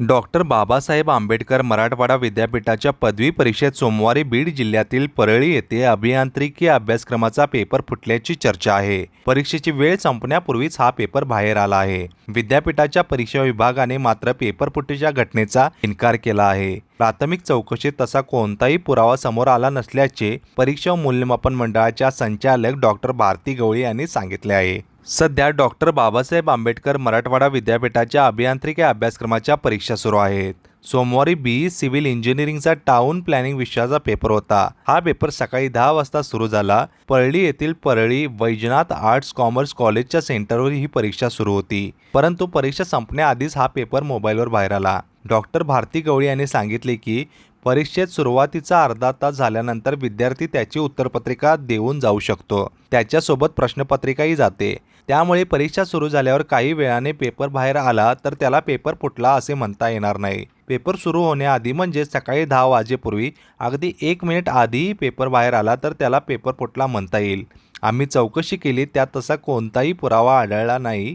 Doctor Babasaheb Ambedkar Marathwada विद्यापीठाच्या पदवी परीक्षेत सोमवारी बीड जिल्ह्यातील परळी येथे अभियांत्रिकी अभ्यासक्रमाचा पेपर फुटल्याची चर्चा आहे. परीक्षेची वेळ संपण्यापूर्वीच हा पेपर बाहेर आला आहे. विद्यापीठाच्या परीक्षा विभागाने मात्र पेपर फुटीच्या घटनेचा इन्कार केला आहे. प्राथमिक चौकशीत तसा कोणताही पुरावा समोर आला नसल्याचे परीक्षा व मूल्यमापन मंडळाच्या संचालक डॉक्टर भारती गवळी यांनी सांगितले आहे. सध्या डॉक्टर बाबासाहेब आंबेडकर मराठवाडा विद्यापीठाच्या अभियांत्रिकी अभ्यासक्रमाच्या परीक्षा सुरू आहेत. सोमवारी बी. सिव्हिल इंजिनिअरिंगचा टाऊन प्लॅनिंग विषयाचा पेपर होता. हा पेपर सकाळी दहा वाजता सुरू झाला. परळी येथील परळी वैजनाथ आर्ट्स कॉमर्स कॉलेजच्या सेंटरवर ही परीक्षा सुरू होती. परंतु परीक्षा संपण्याआधीच हा पेपर मोबाईलवर बाहेर आला. डॉक्टर भारती गवळी यांनी सांगितले की परीक्षेत सुरुवातीचा अर्धा तास झाल्यानंतर विद्यार्थी त्याची उत्तरपत्रिका देऊन जाऊ शकतो. त्याच्यासोबत प्रश्नपत्रिकाही जाते. त्यामुळे परीक्षा सुरू झाल्यावर काही वेळाने पेपर बाहेर आला तर त्याला पेपर फुटला असे म्हणता येणार नाही. पेपर सुरू होण्याआधी म्हणजे सकाळी दहा वाजेपूर्वी अगदी एक मिनिट आधीही पेपर बाहेर आला तर त्याला पेपर फुटला म्हणता येईल. आम्ही चौकशी केली त्यात तसा कोणताही पुरावा आढळला नाही.